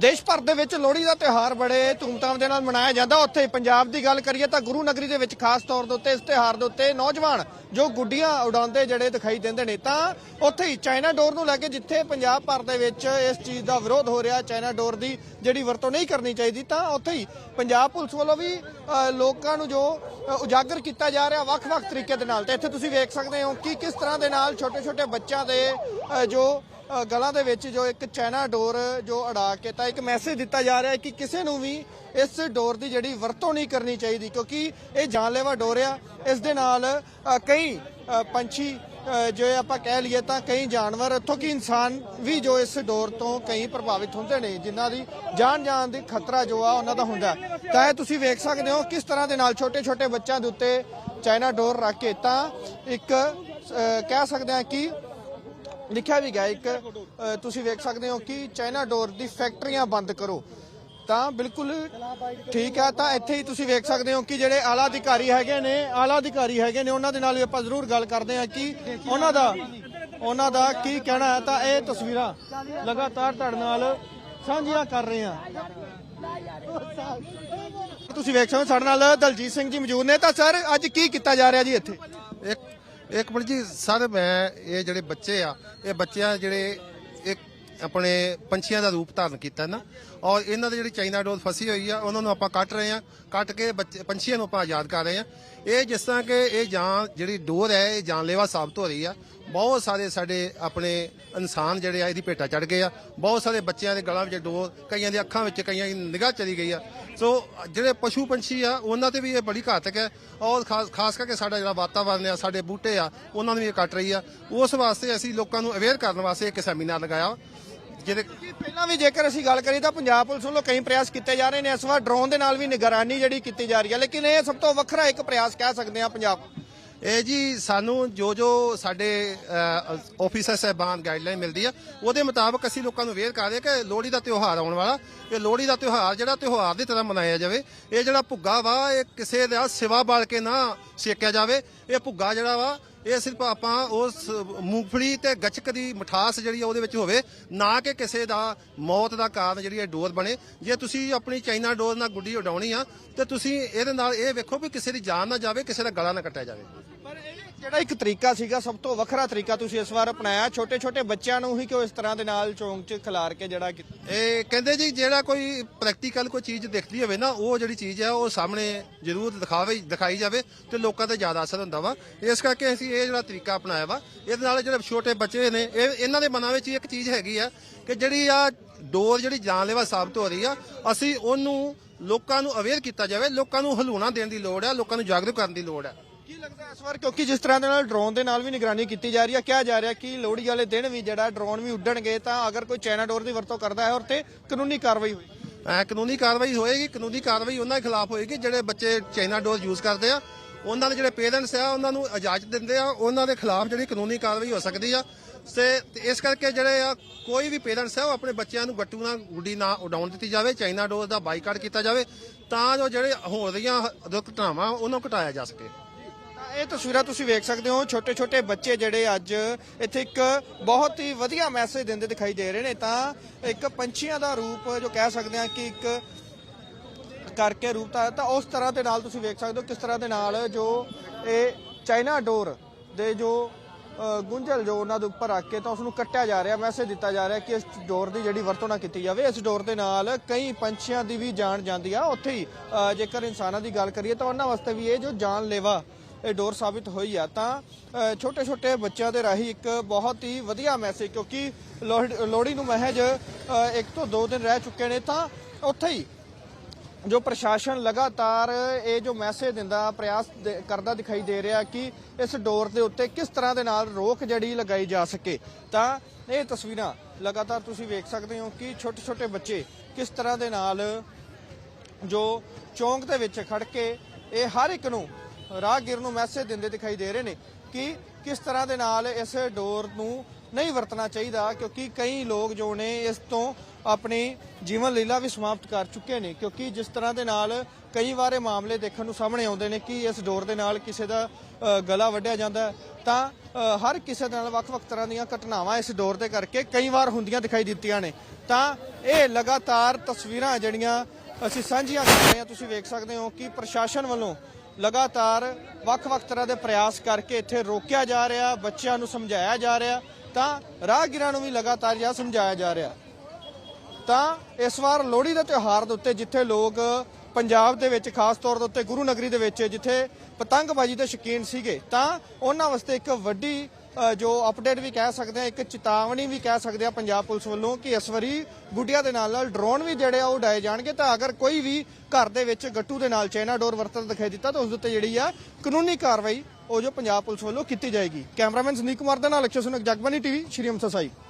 ਦੇਸ਼ ਭਰ ਦੇ ਵਿੱਚ ਲੋਹੜੀ ਦਾ ਤਿਉਹਾਰ ਬੜੇ ਧੂਮਧਾਮ ਦੇ ਨਾਲ ਮਨਾਇਆ ਜਾਂਦਾ। ਉੱਥੇ ਪੰਜਾਬ ਦੀ ਗੱਲ ਕਰੀਏ ਤਾਂ ਗੁਰੂ ਨਗਰੀ ਦੇ ਵਿੱਚ ਖਾਸ ਤੌਰ ਦੇ ਉੱਤੇ ਇਸ ਤਿਉਹਾਰ ਦੇ ਉੱਤੇ ਨੌਜਵਾਨ ਜੋ ਗੁੱਡੀਆਂ ਉਡਾਉਂਦੇ ਜਿਹੜੇ ਦਿਖਾਈ ਦਿੰਦੇ ਨੇ ਤਾਂ ਉੱਥੇ ਹੀ ਚਾਈਨਾ ਡੋਰ ਨੂੰ ਲੈ ਕੇ ਜਿੱਥੇ ਪੰਜਾਬ ਭਰ ਦੇ ਵਿੱਚ ਇਸ ਚੀਜ਼ ਦਾ ਵਿਰੋਧ ਹੋ ਰਿਹਾ, ਚਾਈਨਾ ਡੋਰ ਦੀ ਜਿਹੜੀ ਵਰਤੋਂ ਨਹੀਂ ਕਰਨੀ ਚਾਹੀਦੀ ਤਾਂ ਉੱਥੇ ਹੀ ਪੰਜਾਬ ਪੁਲਿਸ ਵੱਲੋਂ ਵੀ ਲੋਕਾਂ ਨੂੰ ਜੋ ਉਜਾਗਰ ਕੀਤਾ ਜਾ ਰਿਹਾ ਵੱਖ-ਵੱਖ ਤਰੀਕੇ ਦੇ ਨਾਲ। ਤੇ ਇੱਥੇ ਤੁਸੀਂ ਵੇਖ ਸਕਦੇ ਹੋ ਕਿ ਕਿਸ ਤਰ੍ਹਾਂ ਦੇ ਨਾਲ ਛੋਟੇ-ਛੋਟੇ ਬੱਚਿਆਂ ਦੇ ਜੋ ਗਲਾਂ ਦੇ ਵਿੱਚ ਜੋ ਇੱਕ ਚਾਈਨਾ ਡੋਰ ਜੋ ਅੜਾ ਕੇ ਤਾਂ ਇੱਕ ਮੈਸੇਜ ਦਿੱਤਾ ਜਾ ਰਿਹਾ ਹੈ ਕਿ ਕਿਸੇ ਨੂੰ ਵੀ ਇਸ ਡੋਰ ਦੀ ਜਿਹੜੀ ਵਰਤੋਂ ਨਹੀਂ ਕਰਨੀ ਚਾਹੀਦੀ ਕਿਉਂਕਿ ਇਹ ਜਾਨਲੇਵਾ ਡੋਰ ਆ। ਇਸ ਦੇ ਨਾਲ ਕਈ ਪੰਛੀ ਅ, ਜੋ ਆਪਾਂ ਕਹਿ ਲਈਏ ਤਾਂ ਕਈ ਜਾਨਵਰ ਇੱਥੋਂ ਕਿ ਇਨਸਾਨ ਵੀ ਜੋ ਇਸ ਡੋਰ ਤੋਂ ਕਈ ਪ੍ਰਭਾਵਿਤ ਹੁੰਦੇ ਨੇ ਜਿਨ੍ਹਾਂ ਦੀ ਜਾਨ ਜਾਨ ਦੀ ਖਤਰਾ ਜੋ ਆ ਉਹਨਾਂ ਦਾ ਹੁੰਦਾ ਤਾਂ ਇਹ ਤੁਸੀਂ ਵੇਖ ਸਕਦੇ ਹੋ ਕਿਸ ਤਰ੍ਹਾਂ ਦੇ ਨਾਲ ਛੋਟੇ-ਛੋਟੇ ਬੱਚਿਆਂ ਦੇ ਉੱਤੇ ਚਾਈਨਾ ਡੋਰ ਰੱਖ ਕੇ ਤਾਂ ਇੱਕ ਕਹਿ ਸਕਦੇ ਹਾਂ ਕਿ ਲਿਖਿਆ ਵੀ ਗਿਆ ਇੱਕ ਅ, ਤੁਸੀਂ ਵੇਖ ਸਕਦੇ ਹੋ ਕਿ ਚਾਈਨਾ ਡੋਰ ਦੀ ਫੈਕਟਰੀਆਂ ਬੰਦ ਕਰੋ। ਤਾਂ ਬਿਲਕੁਲ ਠੀਕ ਹੈ ਤਾਂ ਇੱਥੇ ਹੀ ਤੁਸੀਂ ਵੇਖ ਸਕਦੇ ਹੋ ਕਿ ਜਿਹੜੇ ਆਲਾ ਅਧਿਕਾਰੀ ਹੈਗੇ ਨੇ ਆਲਾ ਅਧਿਕਾਰੀ ਹੈਗੇ ਨੇ ਉਹਨਾਂ ਦੇ ਨਾਲ ਵੀ ਆਪਾਂ ਜ਼ਰੂਰ ਗੱਲ ਕਰਦੇ ਹਾਂ ਕਿ ਉਹਨਾਂ ਦਾ ਉਹਨਾਂ ਦਾ ਕੀ ਕਹਿਣਾ ਹੈ। ਤਾਂ ਇਹ ਤਸਵੀਰਾਂ ਲਗਾਤਾਰ ਤੁਹਾਡੇ ਨਾਲ ਸਾਂਝੀਆਂ ਕਰ ਰਹੇ ਹਾਂ। ਤੁਸੀਂ ਵੇਖ ਸਕਦੇ ਹੋ ਸਾਡੇ ਨਾਲ ਦਲਜੀਤ ਸਿੰਘ ਜੀ ਮੌਜੂਦ ਨੇ। ਤਾਂ ਸਰ ਅੱਜ ਕੀ ਕੀਤਾ ਜਾ ਰਿਹਾ ਜੀ ਇੱਥੇ? ਇੱਕ ਇੱਕ ਮਿੰਟ ਜੀ, ਸਰ, ਮੈਂ ਇਹ ਜਿਹੜੇ ਬੱਚੇ ਆ, ਇਹ ਬੱਚਿਆਂ ਜਿਹੜੇ ਇੱਕ ਆਪਣੇ ਪੰਛੀਆਂ ਦਾ ਰੂਪ ਧਾਰਨ ਕੀਤਾ ਨਾ, ਔਰ ਇਹਨਾਂ ਦੀ ਜਿਹੜੀ ਚਾਈਨਾ ਡੋਰ ਫਸੀ ਹੋਈ ਆ, ਉਹਨਾਂ ਨੂੰ ਆਪਾਂ ਕੱਟ ਰਹੇ ਆ, ਕੱਟ ਕੇ ਬੱਚੇ, ਪੰਛੀਆਂ ਨੂੰ ਆਪਾਂ ਆਜ਼ਾਦ ਕਰ ਰਹੇ ਆ। ਇਹ ਜਿਸ ਤਰ੍ਹਾਂ ਕਿ ਇਹ ਜਾਨ, ਜਿਹੜੀ ਡੋਰ ਹੈ, ਇਹ ਜਾਨਲੇਵਾ ਸਾਬਤ ਹੋ ਰਹੀ ਆ। ਬਹੁਤ ਸਾਰੇ ਸਾਡੇ ਆਪਣੇ ਇਨਸਾਨ ਜਿਹੜੇ ਆ, ਇਹਦੀ ਭੇਟਾ ਚੜ ਗਏ ਆ। ਬਹੁਤ ਸਾਰੇ ਬੱਚਿਆਂ ਦੇ ਗਲਾਂ ਵਿੱਚ ਡੋਰ, ਕਈਆਂ ਦੀ ਅੱਖਾਂ ਵਿੱਚ, ਕਈਆਂ ਦੀ ਨਿਗਾਹ ਚਲੀ ਗਈ ਆ। ਸੋ ਜਿਹੜੇ ਪਸ਼ੂ ਪੰਛੀ ਆ, ਉਹਨਾਂ ਤੇ ਵੀ ਇਹ ਬੜੀ ਘਾਤਕ ਹੈ। ਔਰ ਖਾਸ ਖਾਸ ਕਰਕੇ ਸਾਡਾ ਜਿਹੜਾ ਵਾਤਾਵਰਨ ਆ, ਸਾਡੇ ਬੂਟੇ ਆ, ਉਹਨਾਂ ਨੂੰ ਵੀ ਇਹ ਕੱਟ ਰਹੀ ਆ। ਉਸ ਵਾਸਤੇ ਅਸੀਂ ਲੋਕਾਂ ਨੂੰ ਅਵੇਅਰ ਕਰਨ ਵਾਸਤੇ ਇੱਕ ਸੈਮੀਨਾਰ ਲਗਾਇਆ। ਜਿਹਦੇ ਕਿ ਪਹਿਲਾਂ ਵੀ ਜੇਕਰ ਅਸੀਂ ਗੱਲ ਕਰੀਏ ਤਾਂ ਪੰਜਾਬ ਪੁਲਿਸ ਵੱਲੋਂ ਕਈ ਪ੍ਰਯਾਸ ਕੀਤੇ ਜਾ ਰਹੇ ਨੇ। ਇਸ ਵਾਰ ਡਰੋਨ ਦੇ ਨਾਲ ਵੀ ਨਿਗਰਾਨੀ ਜਿਹੜੀ ਕੀਤੀ ਜਾ ਰਹੀ ਹੈ। ਲੇਕਿਨ ਇਹ ਸਭ ਤੋਂ ਵੱਖਰਾ ਇੱਕ ਪ੍ਰਯਾਸ ਕਹਿ ਸਕਦੇ ਹਾਂ ਪੰਜਾਬ ਇਹ ਜੀ ਸਾਨੂੰ ਜੋ ਜੋ ਸਾਡੇ ਆਫੀਸਰ ਸਾਹਿਬਾਨ ਗਾਈਡਲਾਈਨ ਮਿਲਦੀ ਆ, ਉਹਦੇ ਮੁਤਾਬਕ ਅਸੀਂ ਲੋਕਾਂ ਨੂੰ ਅਵੇਅਰ ਕਰ ਰਹੇ ਕਿ ਲੋਹੜੀ ਦਾ ਤਿਉਹਾਰ ਆਉਣ ਵਾਲਾ, ਇਹ ਲੋਹੜੀ ਦਾ ਤਿਉਹਾਰ ਜਿਹੜਾ ਤਿਉਹਾਰ ਦੀ ਤਰ੍ਹਾਂ ਮਨਾਇਆ ਜਾਵੇ, ਇਹ ਜਿਹੜਾ ਭੁੱਗਾ ਵਾ, ਇਹ ਕਿਸੇ ਦਾ ਸਿਵਾ ਬਾਲ ਕੇ ਨਾ ਸੇਕਿਆ ਜਾਵੇ, ਇਹ ਭੁੱਗਾ ਜਿਹੜਾ ਵਾ ਇਹ ਸਿਰਫ ਆਪਾਂ ਉਸ ਮੂੰਗਫਲੀ ਤੇ ਗੱਚਕ ਦੀ ਮਠਾਸ ਜਿਹੜੀ ਆ ਉਹਦੇ ਵਿੱਚ ਹੋਵੇ ਨਾ ਕਿ ਕਿਸੇ ਦਾ ਮੌਤ ਦਾ ਕਾਰਨ ਜਿਹੜੀ ਇਹ ਡੋਰ ਬਣੇ। ਜੇ ਤੁਸੀਂ ਆਪਣੀ ਚਾਈਨਾ ਡੋਰ ਨਾਲ ਗੁੱਡੀ ਉਡਾਉਣੀ ਆ ਤੇ ਤੁਸੀਂ ਇਹਦੇ ਨਾਲ ਇਹ ਵੇਖੋ ਵੀ ਕਿਸੇ ਦੀ ਜਾਨ ਨਾ ਜਾਵੇ ਕਿਸੇ ਦਾ ਗਲਾ ਨਾ ਕੱਟਿਆ ਜਾਵੇ। ਪਰ ਇਹ ਜਿਹੜਾ ਇੱਕ ਤਰੀਕਾ ਸੀਗਾ ਸਭ ਤੋਂ ਵੱਖਰਾ ਤਰੀਕਾ ਤੁਸੀਂ ਇਸ ਵਾਰ ਅਪਣਾਇਆ। ਛੋਟੇ ਛੋਟੇ ਬੱਚਿਆਂ ਨੂੰ ਹੀ ਕਿਉਂ ਇਸ ਤਰ੍ਹਾਂ ਦੇ ਨਾਲ ਚੌਂਕ 'ਚ ਖਿਲਾਰ ਕੇ ਜਿਹੜਾ? ਇਹ ਕਹਿੰਦੇ ਜੀ ਜਿਹੜਾ ਕੋਈ ਪ੍ਰੈਕਟੀਕਲ ਕੋਈ ਚੀਜ਼ ਦਿਖਦੀ ਹੋਵੇ ਨਾ ਉਹ ਜਿਹੜੀ ਚੀਜ਼ ਹੈ ਉਹ ਸਾਹਮਣੇ ਜ਼ਰੂਰ ਦਿਖਾਵੇ ਦਿਖਾਈ ਜਾਵੇ ਤੇ ਲੋਕਾਂ ਤੇ ਜ਼ਿਆਦਾ ਅਸਰ ਹੁੰਦਾ ਵਾ। ਇਸ ਕਰਕੇ ਅਸੀਂ ਇਹ ਜਿਹੜਾ ਤਰੀਕਾ ਅਪਣਾਇਆ ਵਾ ਇਹਦੇ ਨਾਲ ਜਿਹੜੇ ਛੋਟੇ ਬੱਚੇ ਨੇ ਇਹ ਇਹਨਾਂ ਦੇ ਮਨਾਂ ਵਿੱਚ ਇੱਕ ਚੀਜ਼ ਹੈਗੀ ਆ ਕਿ ਜਿਹੜੀ ਆ ਡੋਰ ਜਿਹੜੀ ਜਾਨਲੇਵਾ ਸਾਬਤ ਹੋ ਰਹੀ ਆ ਅਸੀਂ ਉਹਨੂੰ ਲੋਕਾਂ ਨੂੰ ਅਵੇਅਰ ਕੀਤਾ ਜਾਵੇ ਲੋਕਾਂ ਨੂੰ ਹਲੂਣਾ ਦੇਣ ਦੀ ਲੋੜ ਆ ਲੋਕਾਂ ਨੂੰ ਜਾਗਰੂਕ ਕਰਨ ਦੀ ਲੋੜ ਆ। ਕੀ ਲੱਗਦਾ ਇਸ ਵਾਰ ਕਿਉਂਕਿ ਜਿਸ ਤਰ੍ਹਾਂ ਦੇ ਨਾਲ ਡਰੋਨ ਦੇ ਨਾਲ ਵੀ ਨਿਗਰਾਨੀ ਕੀਤੀ ਜਾ ਰਹੀ ਹੈ ਕਿਹਾ ਜਾ ਰਿਹਾ ਕਿ ਲੋਹੜੀ ਵਾਲੇ ਦਿਨ ਵੀ ਜਿਹੜਾ ਡਰੋਨ ਵੀ ਉੱਡਣਗੇ ਤਾਂ ਅਗਰ ਕੋਈ ਚਾਈਨਾ ਡੋਰ ਦੀ ਵਰਤੋਂ ਕਰਦਾ ਹੈ ਔਰ ਤੇ ਕਾਨੂੰਨੀ ਕਾਰਵਾਈ ਐ ਕਾਨੂੰਨੀ ਕਾਰਵਾਈ ਹੋਏਗੀ ਕਾਨੂੰਨੀ ਕਾਰਵਾਈ ਉਹਨਾਂ ਦੇ ਖਿਲਾਫ ਹੋਏਗੀ ਜਿਹੜੇ ਬੱਚੇ ਚਾਈਨਾ ਡੋਰ ਯੂਜ਼ ਕਰਦੇ ਆ ਉਹਨਾਂ ਦੇ ਜਿਹੜੇ ਪੇਰੈਂਟਸ ਆ, ਉਹਨਾਂ ਨੂੰ ਇਜਾਜ਼ਤ ਦਿੰਦੇ ਆ, ਉਹਨਾਂ ਦੇ ਖਿਲਾਫ ਜਿਹੜੀ ਕਾਨੂੰਨੀ ਕਾਰਵਾਈ ਹੋ ਸਕਦੀ ਆ। ਤੇ ਇਸ ਕਰਕੇ ਜਿਹੜੇ ਆ, ਕੋਈ ਵੀ ਪੇਰੈਂਟਸ ਆ, ਉਹ ਆਪਣੇ ਬੱਚਿਆਂ ਨੂੰ ਗੱਟੂ ਨਾਲ, ਗੁੱਡੀ ਨਾ ਉਡਾਉਣ ਦਿੱਤੀ ਜਾਵੇ, ਚਾਈਨਾ ਡੋਰ ਦਾ ਬਾਈਕਾਟ ਕੀਤਾ ਜਾਵੇ, ਤਾਂ ਜੋ ਜਿਹੜੇ ਹੋ ਰਹੀਆਂ ਦੁਰਘਟਨਾਵਾਂ, ਉਹਨਾਂ ਨੂੰ ਘਟਾਇਆ ਜਾ ਸਕੇ। ਤਾਂ ਇਹ ਤਸਵੀਰਾਂ ਤੁਸੀਂ ਵੇਖ ਸਕਦੇ ਹੋ ਛੋਟੇ ਛੋਟੇ ਬੱਚੇ ਜਿਹੜੇ ਅੱਜ ਇੱਥੇ ਇੱਕ ਬਹੁਤ ਹੀ ਵਧੀਆ ਮੈਸੇਜ ਦਿੰਦੇ ਦਿਖਾਈ ਦੇ ਰਹੇ ਨੇ। ਤਾਂ ਇੱਕ ਪੰਛੀਆਂ ਦਾ ਰੂਪ ਜੋ ਕਹਿ ਸਕਦੇ ਹਾਂ ਕਿ ਇੱਕ ਕਰਕੇ ਰੂਪ ਤਾਂ ਤਾਂ ਉਸ ਤਰ੍ਹਾਂ ਦੇ ਨਾਲ ਤੁਸੀਂ ਵੇਖ ਸਕਦੇ ਹੋ ਕਿਸ ਤਰ੍ਹਾਂ ਦੇ ਨਾਲ ਜੋ ਇਹ ਚਾਈਨਾ ਡੋਰ ਦੇ ਜੋ ਗੁੰਝਲ ਜੋ ਉਹਨਾਂ ਦੇ ਉੱਪਰ ਰੱਖ ਕੇ ਤਾਂ ਉਸ ਨੂੰ ਕੱਟਿਆ ਜਾ ਰਿਹਾ ਮੈਸੇਜ ਦਿੱਤਾ ਜਾ ਰਿਹਾ ਕਿ ਇਸ ਡੋਰ ਦੀ ਜਿਹੜੀ ਵਰਤੋਂ ਨਾ ਕੀਤੀ ਜਾਵੇ। ਇਸ ਡੋਰ ਦੇ ਨਾਲ ਕਈ ਪੰਛੀਆਂ ਦੀ ਵੀ ਜਾਨ ਜਾਂਦੀ ਆ। ਉੱਥੇ ਹੀ ਜੇਕਰ ਇਨਸਾਨਾਂ ਦੀ ਗੱਲ ਕਰੀਏ ਤਾਂ ਉਹਨਾਂ ਵਾਸਤੇ ਵੀ ਇਹ ਜੋ ਜਾਨਲੇਵਾ ਇਹ ਡੋਰ ਸਾਬਿਤ ਹੋਈ ਆ, ਤਾਂ ਛੋਟੇ ਛੋਟੇ ਬੱਚਿਆਂ ਦੇ ਰਾਹੀਂ ਇੱਕ ਬਹੁਤ ਹੀ ਵਧੀਆ ਮੈਸੇਜ ਕਿਉਂਕਿ ਲੋਹੜੀ ਲੋਹੜੀ ਨੂੰ ਮਹਿਜ ਇੱਕ ਤੋਂ ਦੋ ਦਿਨ ਰਹਿ ਚੁੱਕੇ ਨੇ, ਤਾਂ ਉੱਥੇ ਹੀ ਜੋ ਪ੍ਰਸ਼ਾਸਨ ਲਗਾਤਾਰ ਇਹ ਜੋ ਮੈਸੇਜ ਦਿੰਦਾ, ਪ੍ਰਯਾਸ ਕਰਦਾ ਦਿਖਾਈ ਦੇ ਰਿਹਾ ਕਿ ਇਸ ਡੋਰ ਦੇ ਉੱਤੇ ਕਿਸ ਤਰ੍ਹਾਂ ਦੇ ਨਾਲ ਰੋਕ ਜਿਹੜੀ ਲਗਾਈ ਜਾ ਸਕੇ। ਤਾਂ ਇਹ ਤਸਵੀਰਾਂ ਲਗਾਤਾਰ ਤੁਸੀਂ ਵੇਖ ਸਕਦੇ ਹੋ ਕਿ ਛੋਟੇ ਛੋਟੇ ਬੱਚੇ ਕਿਸ ਤਰ੍ਹਾਂ ਦੇ ਨਾਲ ਜੋ ਚੌਂਕ ਦੇ ਵਿੱਚ ਖੜ ਕੇ ਇਹ ਹਰ ਇੱਕ ਨੂੰ ਰਾਹਗੀਰ ਨੂੰ ਮੈਸੇਜ ਦਿੰਦੇ ਦਿਖਾਈ ਦੇ ਰਹੇ ਨੇ ਕਿ ਕਿਸ ਤਰ੍ਹਾਂ ਦੇ ਨਾਲ ਇਸ ਡੋਰ ਨੂੰ ਨਹੀਂ ਵਰਤਣਾ ਚਾਹੀਦਾ ਕਿਉਂਕਿ ਕਈ ਲੋਕ ਜੋ ਨੇ ਇਸ ਤੋਂ ਆਪਣੀ ਜੀਵਨ ਲੀਲਾ ਵੀ ਸਮਾਪਤ ਕਰ ਚੁੱਕੇ ਨੇ ਕਿਉਂਕਿ ਜਿਸ ਤਰ੍ਹਾਂ ਦੇ ਨਾਲ ਕਈ ਵਾਰ ਇਹ ਮਾਮਲੇ ਦੇਖਣ ਨੂੰ ਸਾਹਮਣੇ ਆਉਂਦੇ ਨੇ ਕਿ ਇਸ ਡੋਰ ਦੇ ਨਾਲ ਕਿਸੇ ਦਾ ਗਲਾ ਵੱਢਿਆ ਜਾਂਦਾ ਤਾਂ ਹਰ ਕਿਸੇ ਦੇ ਨਾਲ ਵੱਖ-ਵੱਖ ਤਰ੍ਹਾਂ ਦੀਆਂ ਘਟਨਾਵਾਂ ਇਸ ਡੋਰ ਦੇ ਕਰਕੇ ਕਈ ਵਾਰ ਹੁੰਦੀਆਂ ਦਿਖਾਈ ਦਿੱਤੀਆਂ ਨੇ। ਤਾਂ ਇਹ ਲਗਾਤਾਰ ਤਸਵੀਰਾਂ ਜਿਹੜੀਆਂ ਅਸੀਂ ਸਾਂਝੀਆਂ ਕਰ ਰਹੇ ਹਾਂ, ਤੁਸੀਂ ਵੇਖ ਸਕਦੇ ਹੋ ਕਿ ਪ੍ਰਸ਼ਾਸਨ ਵੱਲੋਂ ਲਗਾਤਾਰ ਵੱਖ-ਵੱਖ ਤਰ੍ਹਾਂ ਦੇ ਪ੍ਰਯਾਸ ਕਰਕੇ ਇੱਥੇ ਰੋਕਿਆ ਜਾ ਰਿਹਾ, ਬੱਚਿਆਂ ਨੂੰ ਸਮਝਾਇਆ ਜਾ ਰਿਹਾ, ਤਾਂ ਰਾਹਗੀਰਾਂ ਨੂੰ ਵੀ ਲਗਾਤਾਰ ਇਹ ਸਮਝਾਇਆ ਜਾ ਰਿਹਾ। ਤਾਂ ਇਸ ਵਾਰ ਲੋਹੜੀ ਦੇ ਤਿਉਹਾਰ ਦੇ ਉੱਤੇ ਜਿੱਥੇ ਲੋਕ ਪੰਜਾਬ ਦੇ ਵਿੱਚ, ਖਾਸ ਤੌਰ ਦੇ ਉੱਤੇ ਗੁਰੂ ਨਗਰੀ ਦੇ ਵਿੱਚ, ਜਿੱਥੇ ਪਤੰਗਬਾਜ਼ੀ ਦੇ ਸ਼ੌਕੀਨ ਸੀਗੇ, ਤਾਂ ਉਹਨਾਂ ਵਾਸਤੇ ਇੱਕ ਵੱਡੀ ਜੋ ਅਪਡੇਟ ਵੀ ਕਹਿ ਸਕਦੇ ਆ, ਇੱਕ ਚੇਤਾਵਨੀ ਵੀ ਕਹਿ ਸਕਦੇ ਆ ਪੰਜਾਬ ਪੁਲਿਸ ਵੱਲੋਂ ਕਿ ਇਸ ਵਾਰੀ ਗੁੱਡੀਆਂ ਦੇ ਨਾਲ ਨਾਲ ਡਰੋਨ ਵੀ ਜਿਹੜੇ ਆ ਉਹ ਉਡਾਏ ਜਾਣਗੇ। ਤਾਂ ਅਗਰ ਕੋਈ ਵੀ ਘਰ ਦੇ ਵਿੱਚ ਗੱਟੂ ਦੇ ਨਾਲ ਚਾਈਨਾ ਡੋਰ ਵਰਤਨ ਦਿਖਾਈ ਦਿੱਤਾ, ਤਾਂ ਉਸ ਉੱਤੇ ਜਿਹੜੀ ਆ ਕਾਨੂੰਨੀ ਕਾਰਵਾਈ ਉਹ ਜੋ ਪੰਜਾਬ ਪੁਲਿਸ ਵੱਲੋਂ ਕੀਤੀ ਜਾਏਗੀ। ਕੈਮਰਾਮੈਨ ਸੁਨੀਲ ਕੁਮਾਰ ਦੇ ਨਾਲ ਅਕਸ਼ਰ ਸੁਨਕ ਜਗਬਾਨੀ ਟੀਵੀ, ਸ਼੍ਰੀ ਅੰਮ੍ਰਿਤਸਰ ਸਾਹਿਬ